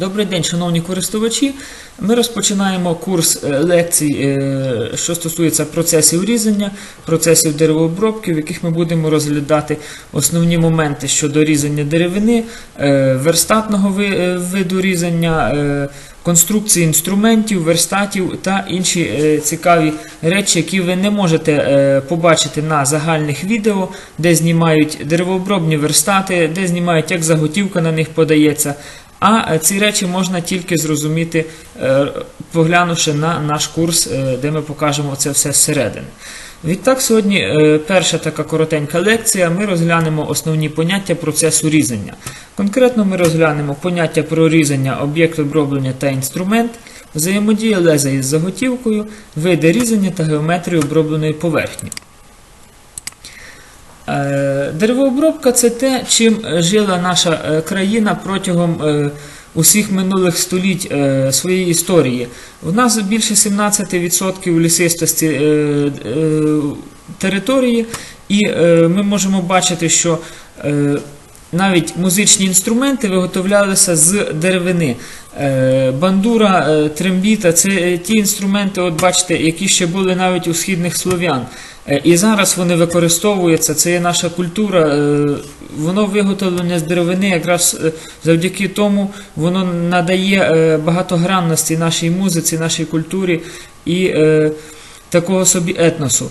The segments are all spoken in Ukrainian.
Добрий день, шановні користувачі. Ми розпочинаємо курс е, лекцій, е, що стосується процесів різання, процесів деревообробки, в яких ми будемо розглядати основні моменти щодо різання деревини, е, верстатного виду різання, конструкції інструментів, верстатів та інші цікаві речі, які ви не можете побачити на загальних відео, де знімають деревообробні верстати, де знімають, як заготівка на них подається. А е, ці речі можна тільки зрозуміти, е, поглянувши на наш курс, е, де ми покажемо це все зсередини. Відтак, сьогодні перша така коротенька лекція. Ми розглянемо основні поняття процесу різання. Конкретно ми розглянемо поняття про різання, об'єкт оброблення та інструмент, взаємодія леза із заготівкою, види різання та геометрію обробленої поверхні. Е, Деревообробка це те, чим е, жила наша е, країна протягом усіх минулих століть своєї історії. У нас більше 17% лісистості території, і ми можемо бачити, що навіть музичні інструменти виготовлялися з деревини. Бандура, трембіта це ті інструменти, от бачите, які ще були навіть у східних слов'ян. Е, І зараз вони використовуються, це є наша культура, е, воно виготовлене з деревини, якраз е, завдяки тому воно надає багатогранності нашій музиці, нашій культурі і такого собі етносу.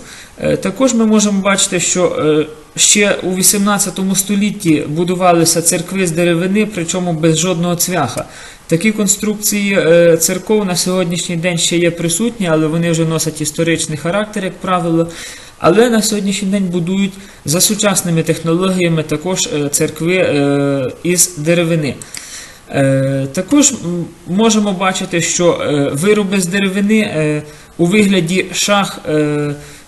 Також ми можемо бачити, що ще у 18 столітті будувалися церкви з деревини, причому без жодного цвяха. Такі конструкції церков на сьогоднішній день ще є присутні, але вони вже носять історичний характер, як правило. Але на сьогоднішній день будують за сучасними технологіями також е, церкви е, із деревини. Е, Також можемо бачити, що вироби з деревини у вигляді шах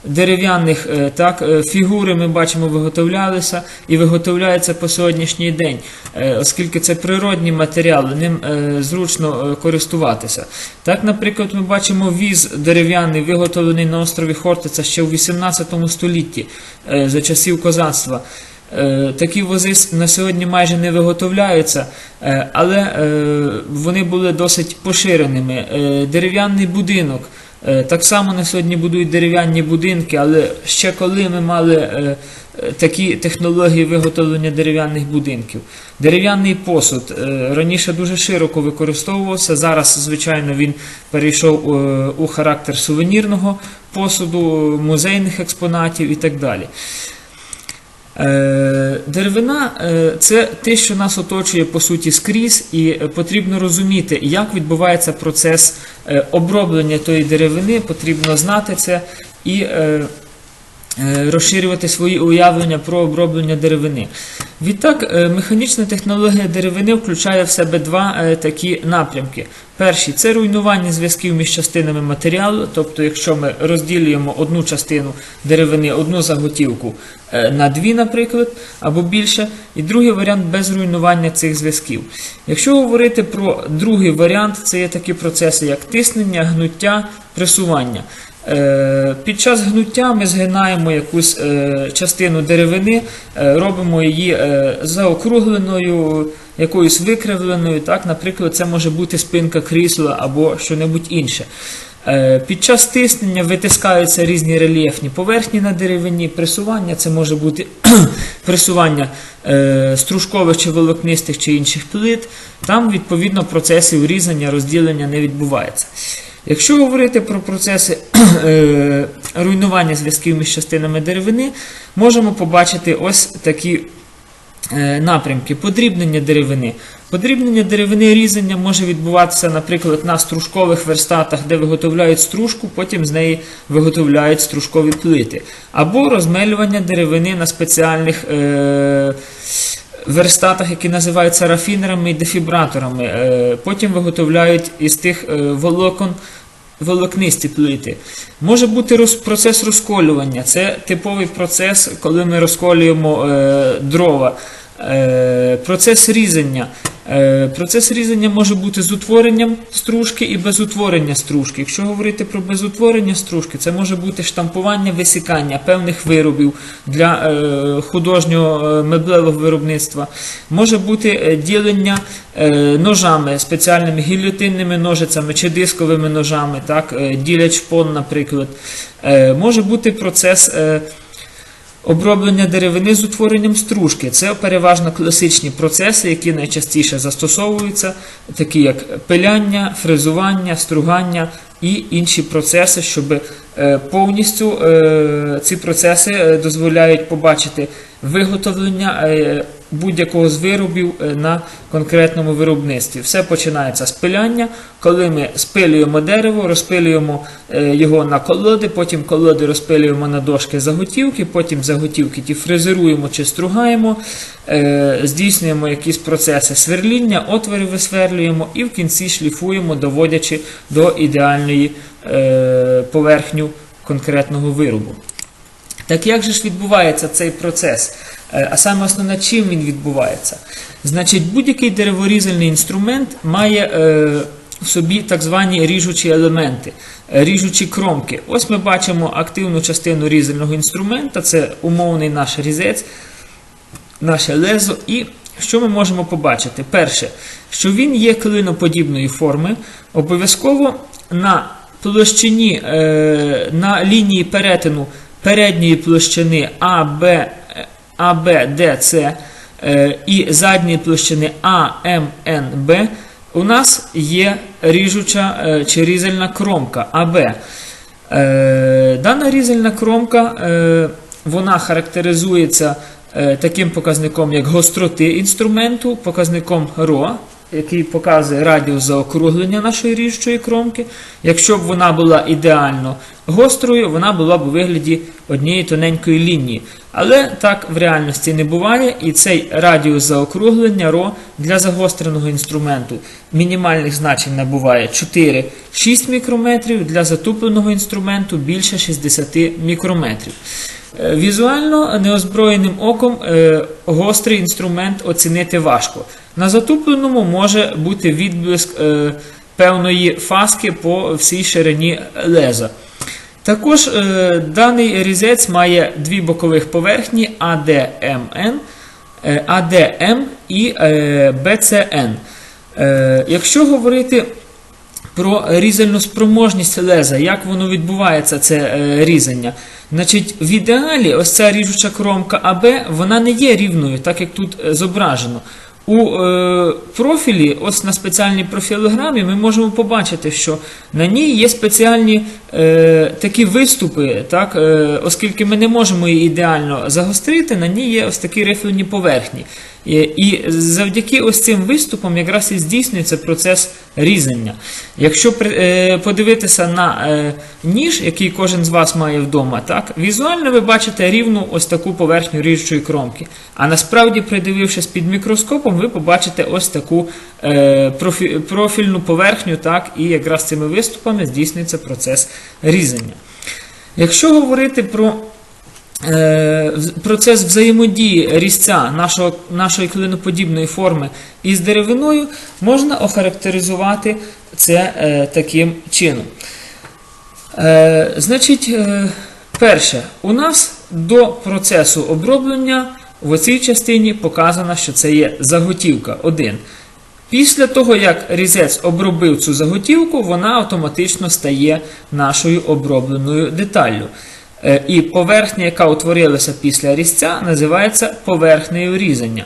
дерев'яних е, так, е, фігури ми бачимо виготовлялися і виготовляються по сьогоднішній день, е, оскільки це природні матеріали, ним зручно користуватися. Так, наприклад, ми бачимо віз дерев'яний, виготовлений на острові Хортиця ще у 18 столітті за часів козацтва. Е, Такі вози на сьогодні майже не виготовляються, е, але е, вони були досить поширеними. Дерев'яний будинок. Так само на сьогодні будують дерев'яні будинки, але ще коли ми мали такі технології виготовлення дерев'яних будинків. Дерев'яний посуд раніше дуже широко використовувався. Зараз, звичайно, він перейшов у характер сувенірного посуду, музейних експонатів і так далі. Е, Деревина е, це те, що нас оточує по суті скрізь, і е, потрібно розуміти, як відбувається процес оброблення тої деревини, потрібно знати це. І розширювати свої уявлення про оброблення деревини. Відтак, е, механічна технологія деревини включає в себе два е, такі напрямки. Перший це руйнування зв'язків між частинами матеріалу, тобто, якщо ми розділюємо одну частину деревини, одну заготівку е, на дві, наприклад, або більше, і другий варіант без руйнування цих зв'язків. Якщо говорити про другий варіант, це є такі процеси, як тиснення, гнуття, пресування. Е, Під час гнуття ми згинаємо якусь е, частину деревини, е, робимо її заокругленою, якоюсь викривленою. Так? Наприклад, це може бути спинка крісла або щось інше. Під час тиснення витискаються різні рельєфні поверхні на деревині. Пресування це може бути пресування стружкових чи волокнистих чи інших плит. Там, відповідно, процесів різання, розділення не відбувається. Якщо говорити про процеси е, руйнування зв'язків між частинами деревини, можемо побачити ось такі е, напрямки подрібнення деревини. Подрібнення деревини різання може відбуватися, наприклад, на стружкових верстатах, де виготовляють стружку, потім з неї виготовляють стружкові плити. Або розмелювання деревини на спеціальних е, верстатах, які називаються рафінерами і дефібраторами. Е, потім виготовляють із тих е, волокон волокнисті плити. Може бути роз, процес розколювання. Це типовий процес, коли ми розколюємо е, дрова. Процес різання. Е, Процес різання може бути з утворенням стружки і без утворення стружки. Якщо говорити про безутворення стружки, це може бути штампування, висікання певних виробів для е, художнього е, меблевого виробництва. Може бути ділення ножами, спеціальними гільотинними ножицями чи дисковими ножами, так, ділять шпон, наприклад. Може бути процес. Оброблення деревини з утворенням стружки це переважно класичні процеси, які найчастіше застосовуються, такі як пиляння, фрезування, стругання і інші процеси, щоб е, повністю е, ці процеси е, дозволяють побачити виготовлення будь-якого з виробів е, на конкретному виробництві. Все починається з пиляння, коли ми спилюємо дерево, розпилюємо е, його на колоди, потім колоди розпилюємо на дошки заготівки, потім заготівки ті фрезеруємо чи стругаємо, е, здійснюємо якісь процеси сверління, отвори висверлюємо і в кінці шліфуємо, доводячи до ідеальної поверхню конкретного виробу. Так як же ж відбувається цей процес? Е, А саме основне, чим він відбувається? Значить, будь-який дереворізальний інструмент має е, в собі так звані ріжучі елементи, е, ріжучі кромки. Ось ми бачимо активну частину різального інструмента, це умовний наш різець, наше лезо. І що ми можемо побачити? Перше, що він є клиноподібної форми, обов'язково на площині, на лінії перетину передньої площини А, Б, А, Б, Д, С е, і задньої площини А, М, Н, Б у нас є ріжуча е, чи різальна кромка АБ. Е, Дана різальна кромка вона характеризується таким показником, як гостроти інструменту, показником РО, який показує радіус заокруглення нашої ріжучої кромки. Якщо б вона була ідеально гострою, вона була б у вигляді однієї тоненької лінії. Але так в реальності не буває, і цей радіус заокруглення РО для загостреного інструменту мінімальних значень набуває 4-6 мікрометрів, для затупленого інструменту більше 60 мікрометрів. Е, Візуально неозброєним оком е, гострий інструмент оцінити важко. На затупленому може бути відблиск е, певної фаски по всій ширині леза. Також даний різець має дві бокових поверхні ADMN, ADM і BCN. Якщо говорити про різальну спроможність леза, як воно відбувається, це е, різання. Значить, в ідеалі ось ця ріжуча кромка АБ вона не є рівною, так як тут е, зображено. У е, профілі, ось на спеціальній профілограмі, ми можемо побачити, що на ній є спеціальні е, такі виступи, так, е, оскільки ми не можемо її ідеально загострити, на ній є ось такі рифлені поверхні. І, і завдяки ось цим виступам якраз і здійснюється процес різання. Якщо е, подивитися на е, ніж, який кожен з вас має вдома, так, візуально ви бачите рівну ось таку поверхню ріжучої кромки. А насправді, придивившись під мікроскопом, ви побачите ось таку е, профі- профільну поверхню, так, і якраз цими виступами здійснюється процес різання. Якщо говорити про процес взаємодії різця нашого, нашої клиноподібної форми із деревиною, можна охарактеризувати це е, таким чином. Е, значить, е, перше, у нас до процесу оброблення в цій частині показано, що це є заготівка 1. Після того, як різець обробив цю заготівку, вона автоматично стає нашою обробленою деталлю. Е, І поверхня, яка утворилася після різця, називається поверхнею різання.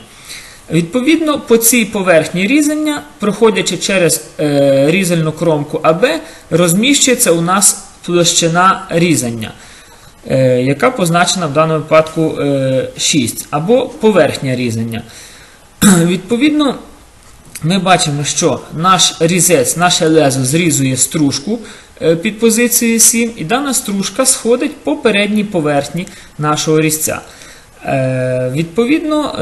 Відповідно, по цій поверхні різання, проходячи через е, різальну кромку АБ, розміщується у нас площина різання, е, яка позначена в даному випадку е, 6, або поверхня різання. Відповідно, ми бачимо, що наш різець, наше лезо зрізує стружку під позицією 7, і дана стружка сходить по передній поверхні нашого різця. Е, Відповідно,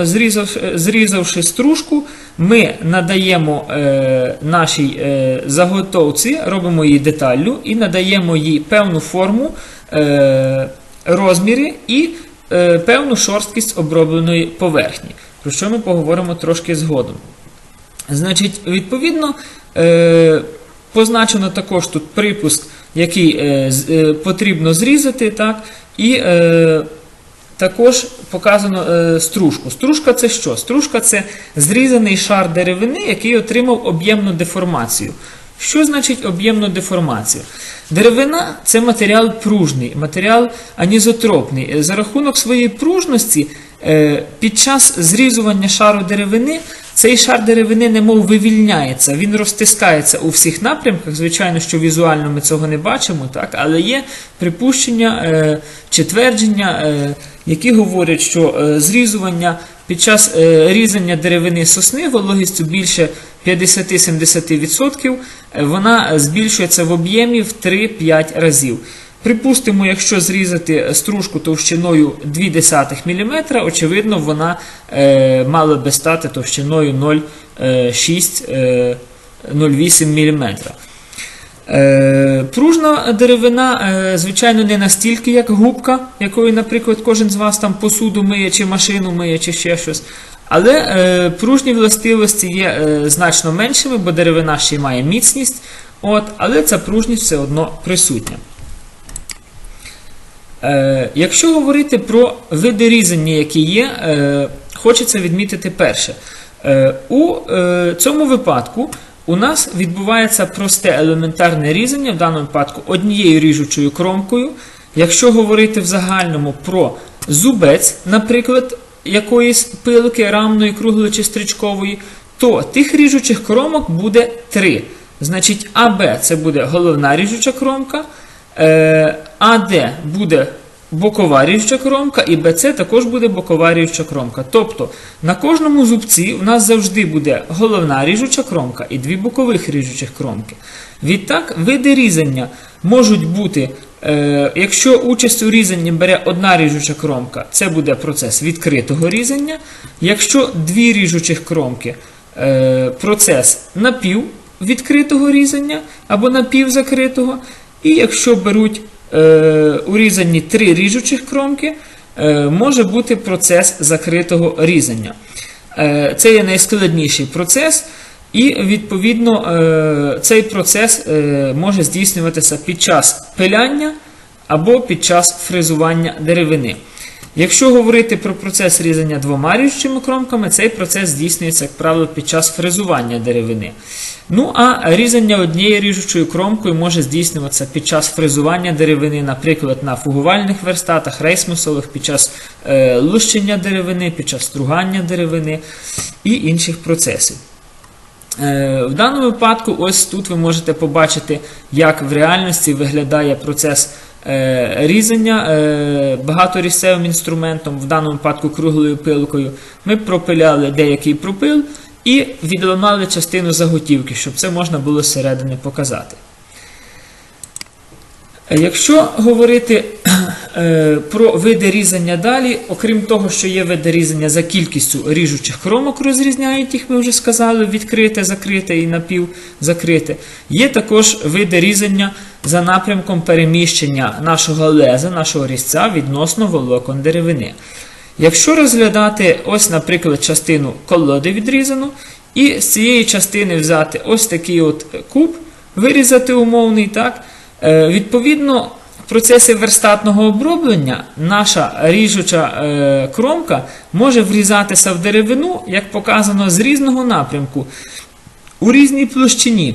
зрізавши, стружку, ми надаємо е, нашій е, заготовці, робимо її деталлю і надаємо їй певну форму, е, розміри і е, певну шорсткість обробленої поверхні, про що ми поговоримо трошки згодом. Значить, відповідно, е, позначено також тут припуск, який е, е, потрібно зрізати, так, і е, також показано стружку. Стружка це що? Стружка це зрізаний шар деревини, який отримав об'ємну деформацію. Що значить об'ємну деформацію? Деревина це матеріал пружний, матеріал анізотропний. За рахунок своєї пружності під час зрізування шару деревини цей шар деревини немов вивільняється, він розтискається у всіх напрямках. Звичайно, що візуально ми цього не бачимо, так? але є припущення е, чи твердження, е, які говорять, що е, зрізування під час е, різання деревини сосни вологістю більше 50-70%, е, вона збільшується в об'ємі в 3-5 разів. Припустимо, якщо зрізати стружку товщиною 0,2 мм, очевидно, вона е, мала би стати товщиною 0,6 е, 0,8 мм. Е, пружна деревина, е, звичайно, не настільки, як губка, якою, наприклад, кожен з вас там посуду миє, чи машину миє, чи ще щось. Але е, пружні властивості є е, значно меншими, бо деревина ще має міцність, от, але ця пружність все одно присутня. Е, якщо говорити про види різання, які є, е, хочеться відмітити перше. Е, у цьому випадку у нас відбувається просте елементарне різання, в даному випадку однією ріжучою кромкою. Якщо говорити в загальному про зубець, наприклад, якоїсь пилки рамної, круглої чи стрічкової, то тих ріжучих кромок буде три. Значить, АБ це буде головна ріжуча кромка, АД буде бокова ріжуча кромка, і БЦ також буде бокова ріжуча кромка. Тобто на кожному зубці у нас завжди буде головна ріжуча кромка і дві бокових ріжучих кромки. Відтак, види різання можуть бути, е, якщо участь у різанні бере одна ріжуча кромка, це буде процес відкритого різання. Якщо дві ріжучих кромки, е, процес напіввідкритого різання або напівзакритого. І якщо беруть е, урізані три ріжучих кромки, е, може бути процес закритого різання. Е, це є найскладніший процес, і відповідно е, цей процес е, може здійснюватися під час пиляння або під час фрезування деревини. Якщо говорити про процес різання двома ріжучими кромками, цей процес здійснюється, як правило, під час фрезування деревини. Ну а різання однією ріжучою кромкою може здійснюватися під час фрезування деревини, наприклад, на фугувальних верстатах, рейсмусових, під час е, лущення деревини, під час стругання деревини і інших процесів. Е, В даному випадку, ось тут ви можете побачити, як в реальності виглядає процес різання е, інструментом, в даному випадку круглою пилкою. Ми пропиляли деякий пропил і відламали частину заготівки, щоб це можна було зсередини показати. Е, Якщо говорити е, про види різання далі, окрім того, що є види різання за кількістю ріжучих кромок, розрізняють їх, ми вже сказали, відкрите, закрите і напівзакрите. Є також види різання за напрямком переміщення нашого леза, нашого різця відносно волокон деревини. Якщо розглядати ось, наприклад, частину колоди відрізану, і з цієї частини взяти ось такий от куб, вирізати умовний, так, е, відповідно, в процесі верстатного оброблення наша ріжуча е, кромка може врізатися в деревину, як показано, з різного напрямку, у різній площині.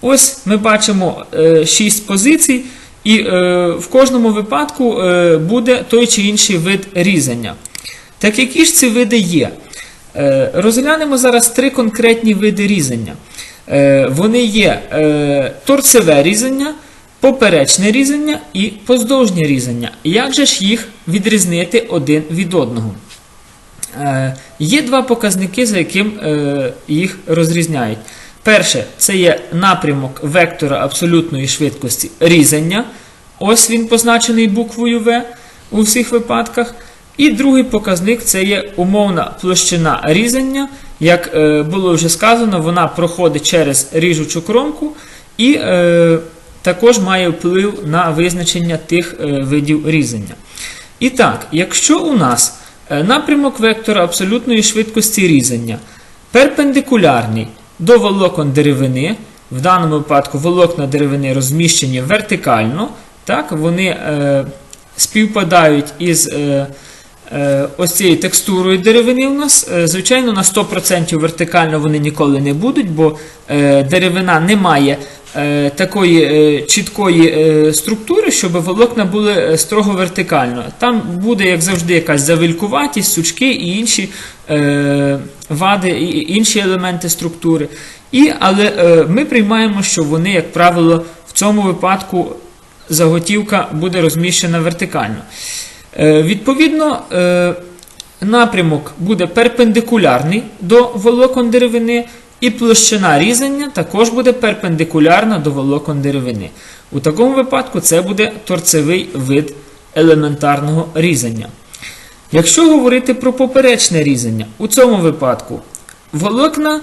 Ось ми бачимо 6 позицій, і е, в кожному випадку е, буде той чи інший вид різання. Так які ж ці види є? Е, Розглянемо зараз три конкретні види різання. Е, Вони є е, торцеве різання, поперечне різання і поздовжнє різання. Як же ж їх відрізнити один від одного? Е, Є два показники, за яким е, їх розрізняють. Перше, це є напрямок вектора абсолютної швидкості різання. Ось він позначений буквою В у всіх випадках. І другий показник це є умовна площина різання. Як е, було вже сказано, вона проходить через ріжучу кромку і е, також має вплив на визначення тих е, видів різання. І так, якщо у нас е, напрямок вектора абсолютної швидкості різання перпендикулярний до волокон деревини. В даному випадку волокна деревини розміщені вертикально, так, вони е, співпадають із е, ось цією текстурою деревини у нас. Е, звичайно, на 100% вертикально вони ніколи не будуть, бо е, деревина не має е, такої е, чіткої е, структури, щоб волокна були е, строго вертикально. Там буде, як завжди, якась завилькуватість, сучки і інші е, вади, і інші елементи структури. І, але е, ми приймаємо, що вони, як правило, в цьому випадку заготівка буде розміщена вертикально. Е, Відповідно, е, напрямок буде перпендикулярний до волокон деревини, і площина різання також буде перпендикулярна до волокон деревини. У такому випадку це буде торцевий вид елементарного різання. Якщо говорити про поперечне різання, у цьому випадку волокна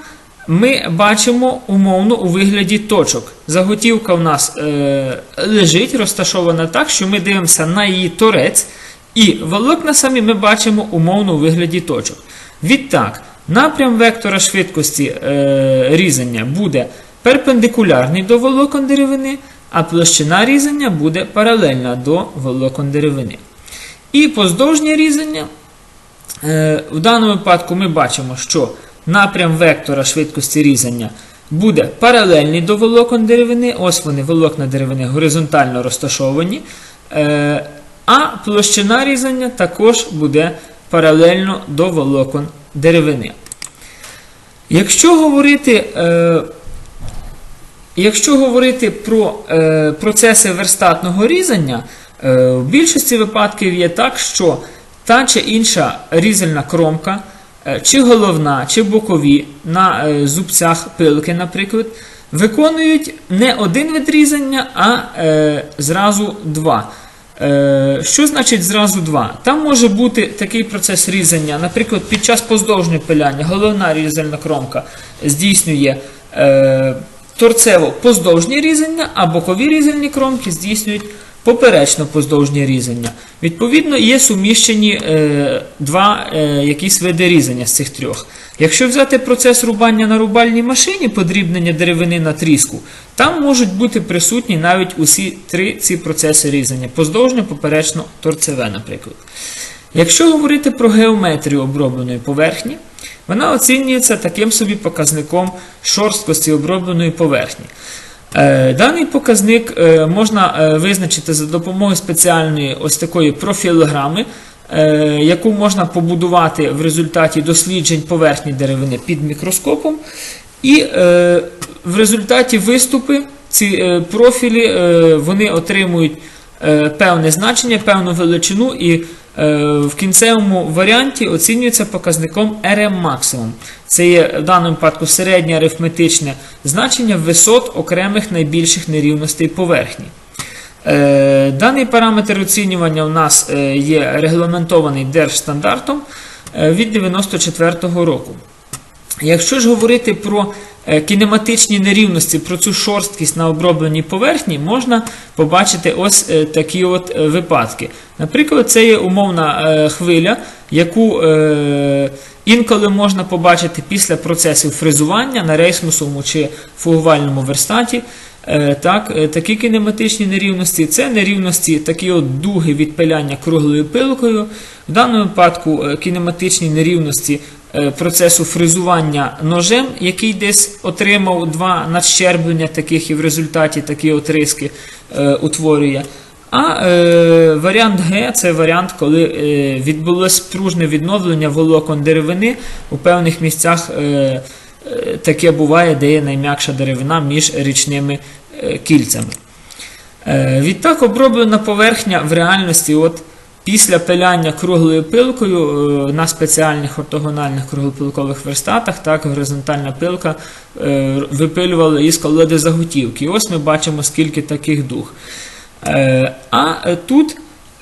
ми бачимо умовно у вигляді точок. Заготівка в нас е, лежить, розташована так, що ми дивимося на її торець, і волокна самі ми бачимо умовно у вигляді точок. Відтак, напрям вектора швидкості е, різання буде перпендикулярний до волокон деревини, а площина різання буде паралельна до волокон деревини. І поздовжнє різання Е, В даному випадку ми бачимо, що напрям вектора швидкості різання буде паралельний до волокон деревини. Ось вони, волокна деревини, горизонтально розташовані. Е, А площина різання також буде паралельно до волокон деревини. Якщо говорити, е, якщо говорити про е, процеси верстатного різання, е, в більшості випадків є так, що та чи інша різальна кромка, е, чи головна, чи бокові на е, зубцях пилки, наприклад, виконують не один вид різання, а е, зразу два. Е, Що значить зразу два? Там може бути такий процес різання, наприклад, під час поздовжнього пиляння головна різальна кромка здійснює е, торцево-поздовжнє різання, а бокові різальні кромки здійснюють поперечно поздовжнє різання. Відповідно, є суміщені е, два якісь види різання з цих трьох. Якщо взяти процес рубання на рубальній машині, подрібнення деревини на тріску, там можуть бути присутні навіть усі три ці процеси різання: поздовжнє, поперечно, торцеве, наприклад. Якщо говорити про геометрію обробленої поверхні, вона оцінюється таким собі показником шорсткості обробленої поверхні. Е, Даний показник е, можна е, визначити за допомогою спеціальної ось такої профілограми, яку можна побудувати в результаті досліджень поверхні деревини під мікроскопом. І е, в результаті виступи ці е, профілі е, вони отримують е, певне значення, певну величину, і е, в кінцевому варіанті оцінюється показником RM максимум. Це є в даному випадку середнє арифметичне значення висот окремих найбільших нерівностей поверхні. Е, Даний параметр оцінювання у нас е, є регламентований держстандартом е, від 94-го року. Якщо ж говорити про кінематичні нерівності, про цю шорсткість на обробленій поверхні, можна побачити ось такі от випадки. Наприклад, це є умовна хвиля, яку інколи можна побачити після процесів фрезування на рейсмусовому чи фугувальному верстаті. Е, Так, е, такі кінематичні нерівності це нерівності, такі от дуги відпиляння круглою пилкою. В даному випадку е, кінематичні нерівності процесу фрезування ножем, який десь отримав два надщерблення таких і в результаті такі от риски е, утворює. А е, варіант Г це варіант, коли е, відбулось пружне відновлення волокон деревини у певних місцях. Е, таке буває, де є найм'якша деревина між річними е, кільцями. Е, відтак оброблена поверхня в реальності, от після пиляння круглою пилкою е, на спеціальних ортогональних круглопилкових верстатах, так, горизонтальна пилка е, випилювала із колоди заготівки. Ось ми бачимо, скільки таких дуг. Е, А е, тут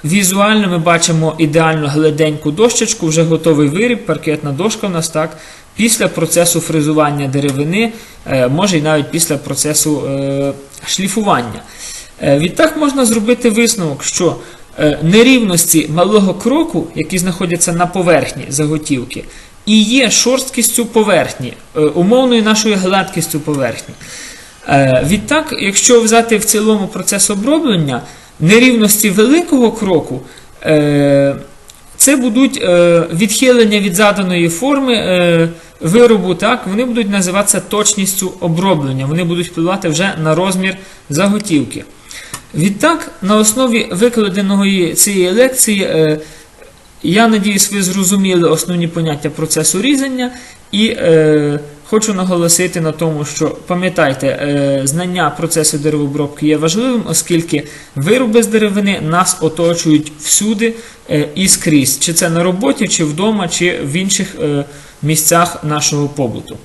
візуально ми бачимо ідеально гладеньку дощечку, вже готовий виріб, паркетна дошка у нас так. Після процесу фрезування деревини, е, може і навіть після процесу е, шліфування. Е, Відтак можна зробити висновок, що нерівності малого кроку, які знаходяться на поверхні заготівки, і є шорсткістю поверхні, умовною нашою гладкістю поверхні. Відтак, якщо взяти в цілому процес оброблення, нерівності великого кроку, е, це будуть е, відхилення від заданої форми е, виробу, так, вони будуть називатися точністю оброблення, вони будуть впливати вже на розмір заготівки. Відтак, на основі викладеної цієї лекції, я надіюсь, ви зрозуміли основні поняття процесу різання і хочу наголосити на тому, що пам'ятайте, е, знання процесу деревообробки є важливим, оскільки вироби з деревини нас оточують всюди е, і скрізь, чи це на роботі, чи вдома, чи в інших е, місцях нашого побуту.